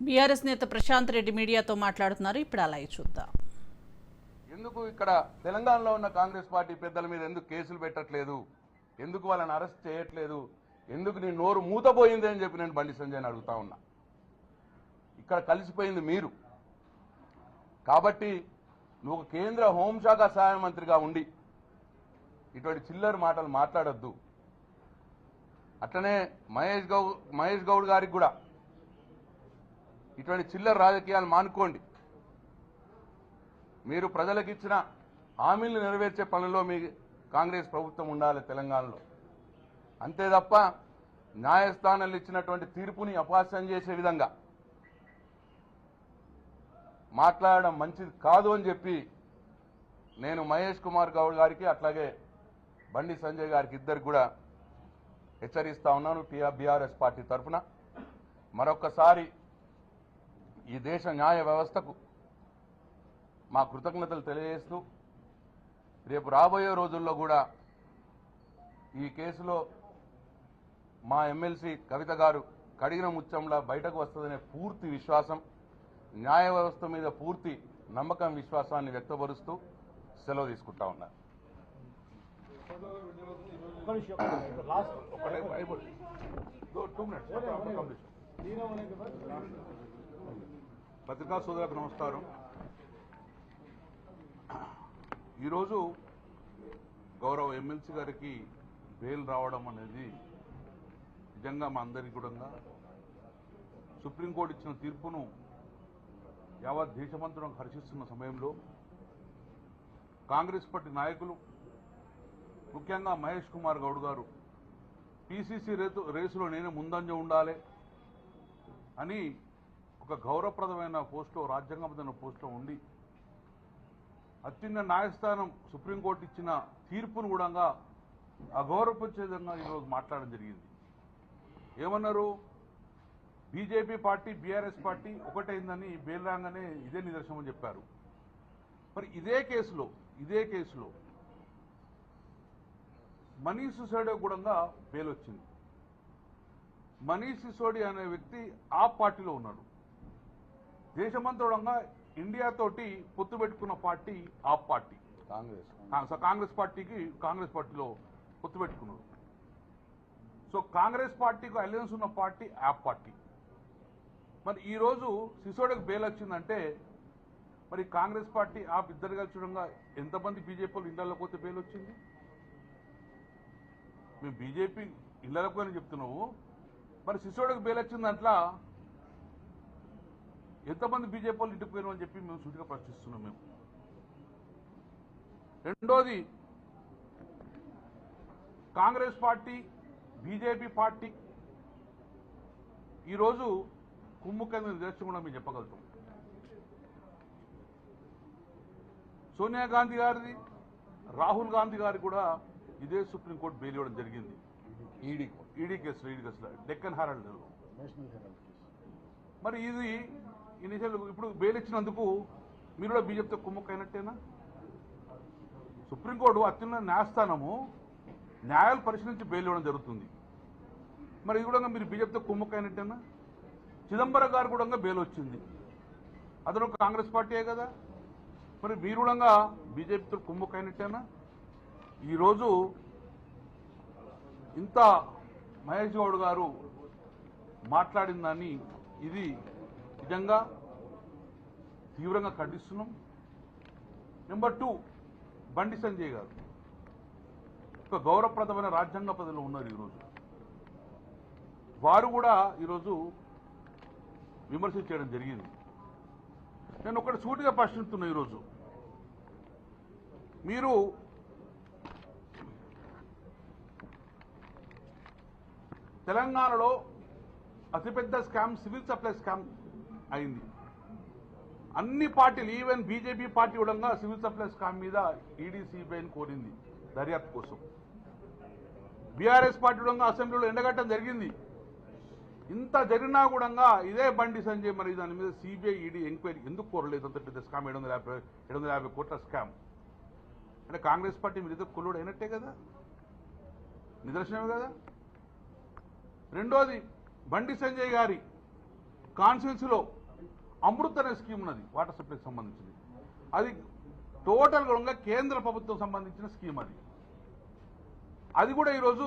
BRS నేత ప్రశాంత్ రెడ్డి మీడియాతో మాట్లాడుతున్నారు. ఇప్పుడు అలా చూద్దాం. ఎందుకు ఇక్కడ తెలంగాణలో ఉన్న కాంగ్రెస్ పార్టీ పెద్దల మీద ఎందుకు కేసులు పెట్టట్లేదు? ఎందుకు వాళ్ళని అరెస్ట్ చేయట్లేదు? ఎందుకు నీ నోరు మూతపోయింది అని చెప్పి నేను బండి సంజయ్ని అడుగుతా ఉన్నా. ఇక్కడ కలిసిపోయింది మీరు. కాబట్టి నువ్వు కేంద్ర హోంశాఖ సహాయ మంత్రిగా ఉండి ఇటువంటి చిల్లర మాటలు మాట్లాడొద్దు. అట్లనే మహేష్ గౌడ్ మహేష్ గౌడ్ గారికి కూడా ఇటువంటి చిల్లర రాజకీయాలు మానుకోండి. మీరు ప్రజలకు ఇచ్చిన హామీలు నెరవేర్చే పనుల్లో మీ కాంగ్రెస్ ప్రభుత్వం ఉండాలి తెలంగాణలో. అంతే తప్ప న్యాయస్థానాలు ఇచ్చినటువంటి తీర్పుని అపహాస్యం చేసే విధంగా మాట్లాడడం మంచిది కాదు అని చెప్పి నేను మహేష్ కుమార్ గౌడ్ గారికి అట్లాగే బండి సంజయ్ గారికి ఇద్దరికి కూడా హెచ్చరిస్తా ఉన్నాను టీఆర్ బీఆర్ఎస్ పార్టీ తరఫున. మరొకసారి ఈ దేశ న్యాయ వ్యవస్థకు మా కృతజ్ఞతలు తెలియజేస్తూ రేపు రాబోయే రోజుల్లో కూడా ఈ కేసులో మా ఎమ్మెల్సీ కవిత గారు కడిగిన ముత్యంలా బయటకు వస్తుందనే పూర్తి విశ్వాసం న్యాయ వ్యవస్థ మీద పూర్తి నమ్మకం విశ్వాసాన్ని వ్యక్తపరుస్తూ సెలవు తీసుకుంటా ఉన్నారు పత్రికా సోదరులకు నమస్కారం. ఈరోజు గౌరవ ఎమ్మెల్సీ గారికి బెయిల్ రావడం అనేది నిజంగా మా అందరికీ కూడా సుప్రీంకోర్టు ఇచ్చిన తీర్పును యావత్ దేశమంతరం హర్షిస్తున్న సమయంలో కాంగ్రెస్ పార్టీ నాయకులు ముఖ్యంగా మహేష్ కుమార్ గౌడ్ గారు పీసీసీ రేసు రేసులో నేనే ముందంజ ఉండాలి అని ఒక గౌరవప్రదమైన పోస్టులో రాజ్యాంగబద్ధమైన పోస్టులో ఉండి అత్యున్న న్యాయస్థానం సుప్రీంకోర్టు ఇచ్చిన తీర్పును కూడా అగౌరవపరిచే విధంగా ఈరోజు మాట్లాడడం జరిగింది. ఏమన్నారు? బీజేపీ పార్టీ బీఆర్ఎస్ పార్టీ ఒకటైందని బెయిల్ రాగానే ఇదే నిదర్శనం అని చెప్పారు. మరి ఇదే కేసులో ఇదే కేసులో మనీష్ సిసోడియా కూడా బెయిల్ వచ్చింది. మనీష్ సిసోడియా అనే వ్యక్తి ఆ పార్టీలో ఉన్నాడు. దేశమంతడంగా ఇండియా తోటి పొత్తు పెట్టుకున్న పార్టీ ఆ పార్టీ. కాంగ్రెస్. కాంగ్రెస్ పార్టీకి కాంగ్రెస్ పార్టీలో పొత్తు పెట్టుకున్నారు. సో కాంగ్రెస్ పార్టీకి అలయన్స్ ఉన్న పార్టీ ఆ పార్టీ. మరి ఈరోజు సిసోడికి బెయిల్ వచ్చిందంటే మరి కాంగ్రెస్ పార్టీ ఆ ఇద్దరు కలిసి చూడంగా ఎంతమంది బీజేపీలు ఇళ్ళలోకి పోతే బెయిల్ వచ్చింది? మేము బీజేపీ ఇళ్ళలోకి అని చెప్తున్నావు మరి సిసోడికి బెయిల్ వచ్చింది దాంట్లో ఎంతమంది బీజేపీ వాళ్ళు ఇంటికి పోయినాం అని చెప్పి మేము సూటిగా ప్రశ్నిస్తున్నాం మేము. రెండోది కాంగ్రెస్ పార్టీ బీజేపీ పార్టీ ఈరోజు కుమ్ముకైన నిదర్శనం కూడా మేము చెప్పగలుగుతాం. సోనియా గాంధీ గారిది రాహుల్ గాంధీ గారి కూడా ఇదే సుప్రీంకోర్టు బెయిల్ ఇవ్వడం జరిగింది. ఈడీ ఈడీ కేసులో ఈడీ కేసులో డెక్కన్ హెరాల్డ్ మరి ఇది ఇన్నిసార్లు ఇప్పుడు బెయిల్ ఇచ్చినందుకు మీరు కూడా బీజేపీతో కుమ్మక్కైనట్టేనా? సుప్రీంకోర్టు అత్యున్న న్యాయస్థానము న్యాయాలు పరిశీలించి బెయిల్ ఇవ్వడం జరుగుతుంది. మరి ఇది కూడా మీరు బీజేపీతో కుమ్మక్కైనట్టేనా? చిదంబరం గారు కూడా బెయిల్ వచ్చింది. అతను కాంగ్రెస్ పార్టీయే కదా. మరి మీరు కూడా బీజేపీతో కుమ్మక్కైనట్టేనా? ఈరోజు ఇంత మహేష్ గౌడ్ గారు మాట్లాడిందని ఇది నిజంగా తీవ్రంగా ఖండిస్తున్నాం. నెంబర్ టూ బండి సంజయ్ గారు. ఒక గౌరవప్రదమైన రాజ్యాంగ పదవిలో ఉన్నారు ఈరోజు. వారు కూడా ఈరోజు విమర్శ చేయడం జరిగింది. నేను ఒకటి సూటిగా ప్రశ్నిస్తున్నా ఈరోజు. మీరు తెలంగాణలో అతిపెద్ద స్కామ్ సివిల్ సప్లై స్కామ్ అయింది. అన్ని పార్టీలు ఈవెన్ బీజేపీ పార్టీ కూడా సివిల్ సప్లై స్కామ్ మీద ఈడీ సిబిఐని కోరింది దర్యాప్తు కోసం. బీఆర్ఎస్ పార్టీ కూడా అసెంబ్లీలో ఎండగట్టడం జరిగింది. ఇంత జరిగినా కూడా ఇదే బండి సంజయ్ మరి దాని మీద సిబిఐ ఈడీ ఎంక్వైరీ ఎందుకు కోరలేదు? అంత పెద్ద స్కామ్ ఏడు వందల యాభై ఏడు వందల యాభై కోట్ల స్కామ్. అంటే కాంగ్రెస్ పార్టీ మీద కుల్లుడు అయినట్టే కదా? నిదర్శనమే కదా? రెండోది బండి సంజయ్ గారి కాన్స్టిట్యున్సీలో అమృత్ అనే స్కీమ్ ఉన్నది వాటర్ సప్లైకి సంబంధించింది అది టోటల్ కూడా కేంద్ర ప్రభుత్వం సంబంధించిన స్కీమ్ అది. అది కూడా ఈరోజు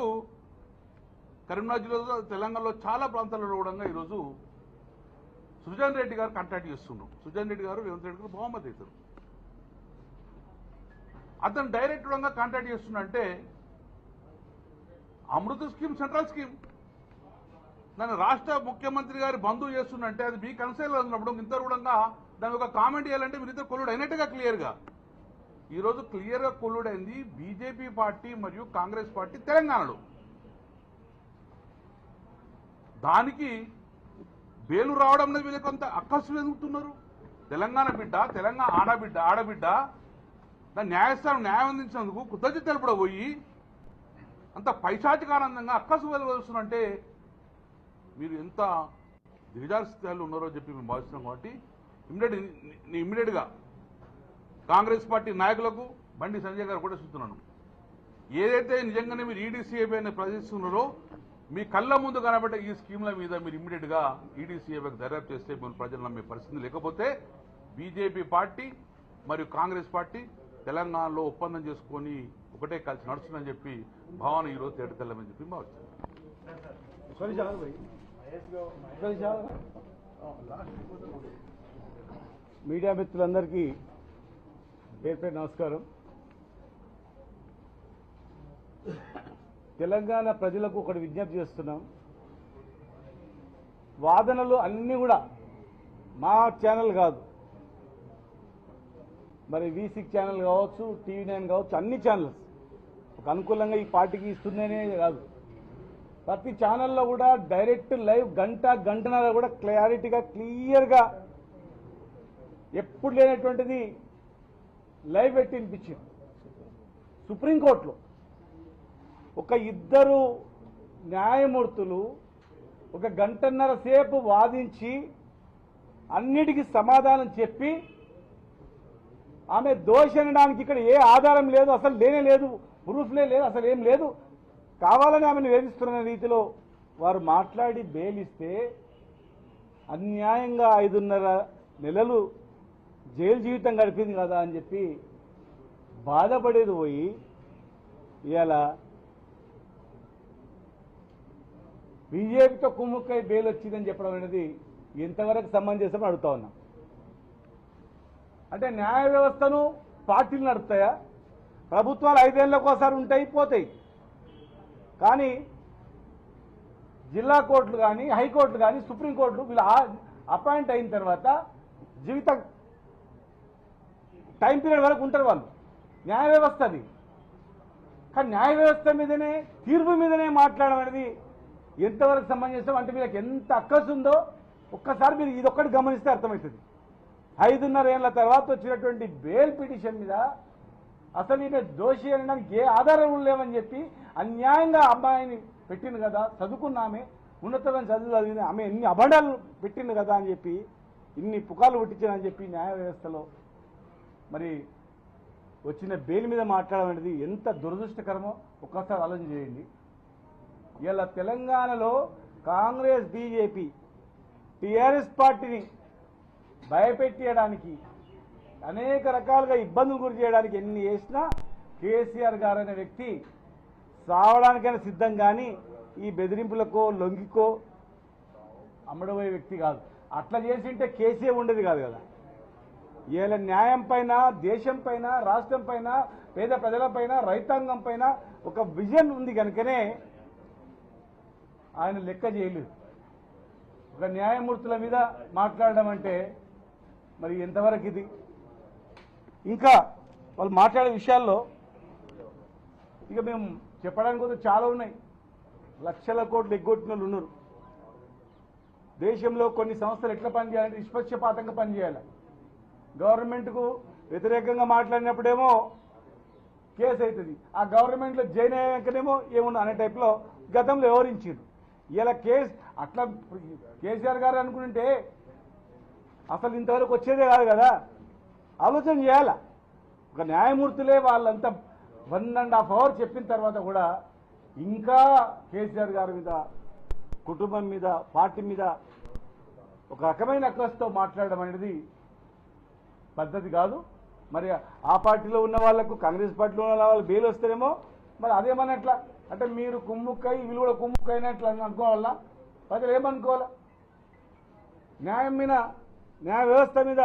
కరీంనగర్ జిల్లాలో తెలంగాణలో చాలా ప్రాంతాలలో కూడా ఈరోజు సుజన్ రెడ్డి గారు కాంటాక్ట్ చేస్తున్నాం సుజన్ రెడ్డి గారు రేవంత్ రెడ్డి గారు బహుమతి అవుతారు. అతను డైరెక్ట్గా కాంటాక్ట్ చేస్తున్నంటే అమృత స్కీమ్ సెంట్రల్ స్కీమ్ దాన్ని రాష్ట్ర ముఖ్యమంత్రి గారి బంధువు చేస్తుందంటే అది మీ కన్సైల్ ఉన్నప్పుడు ఇంత కూడా దాని ఒక కామెంట్ చేయాలంటే మీరు ఇద్దరు కొల్లుడు అయినట్టుగా క్లియర్గా ఈరోజు క్లియర్గా కొల్లుడైంది బీజేపీ పార్టీ మరియు కాంగ్రెస్ పార్టీ తెలంగాణలో. దానికి బేలు రావడం అనేది వీళ్ళకి కొంత అక్కసు ఎదుగుతున్నారు. తెలంగాణ బిడ్డ తెలంగాణ ఆడబిడ్డ ఆడబిడ్డ దాన్ని న్యాయస్థానం న్యాయం అందించినందుకు కృతజ్ఞత తెలుపుడ పోయి అంత పైశాచికానందంగా అక్కసు వెలువరుస్తున్నంటే మీరు ఎంత దిగజారి స్థాయిలో ఉన్నారో చెప్పి మేము భావిస్తున్నాం కాబట్టి ఇమ్మీడియట్ ఇమ్మీడియట్గా కాంగ్రెస్ పార్టీ నాయకులకు బండి సంజయ్ గారు కూడా చూస్తున్నాను ఏదైతే నిజంగానే మీరు ఈడీసీఏబీ అని ప్రదర్శిస్తున్నారో మీ కళ్ళ ముందు కనబడే ఈ స్కీమ్ల మీద మీరు ఇమ్మీడియట్గా ఈడీసీఏబీకి దర్యాప్తు చేస్తే మేము ప్రజలు నమ్మే పరిస్థితి లేకపోతే బీజేపీ పార్టీ మరియు కాంగ్రెస్ పార్టీ తెలంగాణలో ఒప్పందం చేసుకొని ఒకటే కలిసి నడుస్తుందని చెప్పి భావన ఈరోజు తేటతెల్లమని చెప్పి భావిస్తున్నాను మీడియా మిత్రులందరికీ పేరు పేరు నమస్కారం. తెలంగాణ ప్రజలకు ఒకటి విజ్ఞప్తి చేస్తున్నాం. వాదనలు అన్నీ కూడా మా ఛానల్ కాదు. మరి వి సిక్స్ ఛానల్ కావచ్చు టీవీ నైన్ కావచ్చు అన్ని ఛానల్స్ ఒక అనుకూలంగా ఈ పార్టీకి ఇస్తుందనే కాదు. ప్రతి ఛానల్లో కూడా డైరెక్ట్ లైవ్ గంట గంటన్నర కూడా క్లారిటీగా క్లియర్గా ఎప్పుడు లేనటువంటిది లైవ్ పెట్టి వినిపించింది సుప్రీంకోర్టులో ఒక ఇద్దరు న్యాయమూర్తులు ఒక గంటన్నర సేపు వాదించి అన్నిటికీ సమాధానం చెప్పి ఆమె దోషనడానికి ఇక్కడ ఏ ఆధారం లేదు అసలు లేనే లేదు ప్రూఫ్లే లేదు అసలు ఏం లేదు. కావాలని ఆమెను వేధిస్తున్న రీతిలో వారు మాట్లాడి బేలిస్తే అన్యాయంగా ఐదున్నర నెలలు జైలు జీవితం గడిపింది కదా అని చెప్పి బాధపడేది పోయి ఇలా బీజేపీతో కుమ్ముక్కై బెయిల్ వచ్చిందని చెప్పడం అనేది ఎంతవరకు సమంజసం అడుగుతా ఉన్నాం. అంటే న్యాయ వ్యవస్థను పార్టీలు నడుపుతాయా? ప్రభుత్వాలు ఐదేళ్ళకు ఒకసారి ఉంటాయి పోతాయి. కానీ జిల్లా కోర్టులు కానీ హైకోర్టులు కానీ సుప్రీంకోర్టులు వీళ్ళు అపాయింట్ అయిన తర్వాత జీవిత టైం పీరియడ్ వరకు ఉంటారు వాళ్ళు. న్యాయ వ్యవస్థ అది. కానీ న్యాయ వ్యవస్థ మీదనే తీర్పు మీదనే మాట్లాడడం అనేది ఎంతవరకు సంబంధించిన అంటే వీళ్ళకి ఎంత అక్కసు ఉందో ఒక్కసారి మీరు ఇదొక్కటి గమనిస్తే అర్థమవుతుంది. ఐదున్నర ఏళ్ళ తర్వాత వచ్చినటువంటి బెయిల్ పిటిషన్ మీద అసలు ఈయన దోషి అనడానికి ఏ ఆధారం లేవని చెప్పి అన్యాయంగా అమ్మాయిని పెట్టింది కదా చదువుకున్న ఆమె ఉన్నతమైన చదువు చదివింది ఆమె ఎన్ని అబండాలు పెట్టింది కదా అని చెప్పి ఇన్ని పుకార్లు పుట్టించానని చెప్పి న్యాయ వ్యవస్థలో. మరి వచ్చిన బెయిల్ మీద మాట్లాడడం అనేది ఎంత దురదృష్టకరమో ఒక్కసారి ఆలోచన చేయండి. ఇలా తెలంగాణలో కాంగ్రెస్ బీజేపీ టీఆర్ఎస్ పార్టీని భయపెట్టేయడానికి అనేక రకాలుగా ఇబ్బందులు గురి చేయడానికి ఎన్ని చేసినా కేసీఆర్ గారు అనే వ్యక్తి సావడానికైనా సిద్ధం కానీ ఈ బెదిరింపులకో లొంగికో అమ్మడబోయే వ్యక్తి కాదు. అట్లా చేసింటే కేసీఏ ఉండేది కాదు కదా. ఇలా న్యాయం పైన దేశం పైన రాష్ట్రం పైన పేద ప్రజలపైన రైతాంగం పైన ఒక విజన్ ఉంది కనుకనే ఆయన లెక్క చేయలేదు. ఒక న్యాయమూర్తుల మీద మాట్లాడడం అంటే మరి ఎంతవరకు ఇది? ఇంకా వాళ్ళు మాట్లాడే విషయాల్లో ఇక మేము చెప్పడానికి కూడా చాలా ఉన్నాయి. లక్షల కోట్లు ఎగ్గొట్టిన వాళ్ళు ఉన్నారు. దేశంలో కొన్ని సంస్థలు ఎట్లా పనిచేయాలంటే నిష్పక్షపాతంగా పనిచేయాలి గవర్నమెంట్కు వ్యతిరేకంగా మాట్లాడినప్పుడేమో కేసు అవుతుంది ఆ గవర్నమెంట్లో జాయిన్ అయ్యాకనేమో ఏమున్నా అనే టైప్లో గతంలో వివరించారు ఇలా కేసు అట్లా కేసీఆర్ గారు అనుకుంటే అసలు ఇంతవరకు వచ్చేదే కాదు కదా. ఆలోచన చేయాల? ఒక న్యాయమూర్తులే వాళ్ళంతా వన్ అండ్ హాఫ్ అవర్ చెప్పిన తర్వాత కూడా ఇంకా కేసీఆర్ గారి మీద కుటుంబం మీద పార్టీ మీద ఒక రకమైన అక్కస్తో మాట్లాడడం అనేది పద్ధతి కాదు. మరి ఆ పార్టీలో ఉన్న వాళ్ళకు కాంగ్రెస్ పార్టీలో ఉన్న వాళ్ళు బెయిల్ వస్తేనేమో మరి అదేమన్నట్లా అంటే మీరు కుమ్ముక్కై వీళ్ళు కూడా కుమ్ముక్కైనట్లు అని అనుకోవాలా? ప్రజలు ఏమనుకోవాలా? న్యాయం మీద న్యాయ వ్యవస్థ మీద